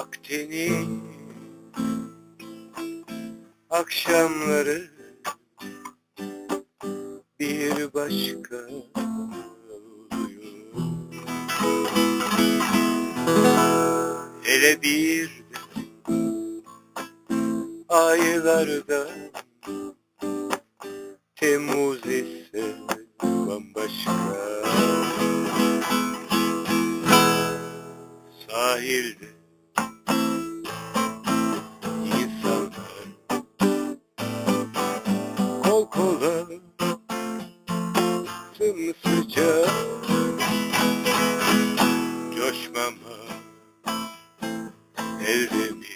Akdeniz akşamları bir başka oluyor. Hele bir aylarda Temmuz ise bambaşka Sahilde kol kola sımsıcak coşmama elde mi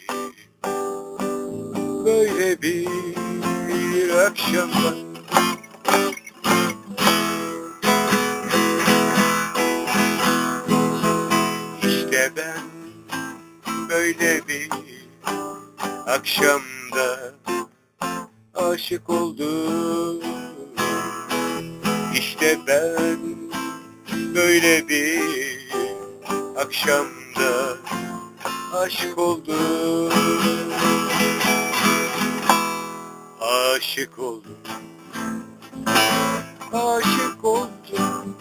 böyle bir akşam var. İşte ben böyle bir akşamda aşık oldum. İşte ben böyle bir akşamda aşık oldum. Aşık oldum. Aşık oldum.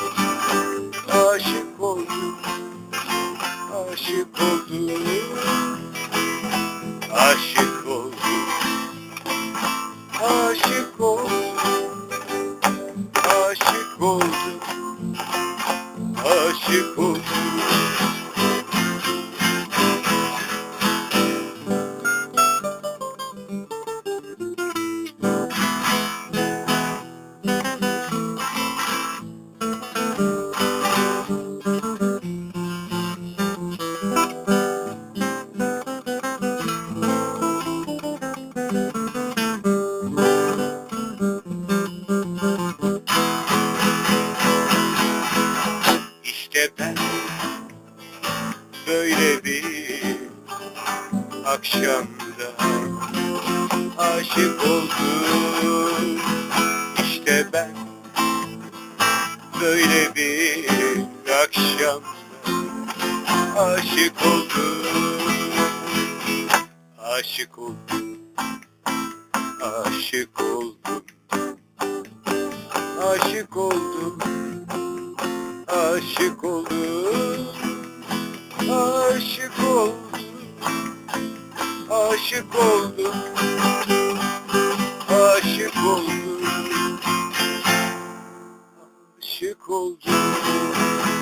Aşık oldum. Aşık oldum. Aşık Oh. Oldum İşte ben böyle bir akşamda aşık oldum. İşte ben böyle bir akşamda aşık oldum. Aşık oldum aşık oldum Aşık oldum Aşık oldum Aşık oldum Aşık oldum.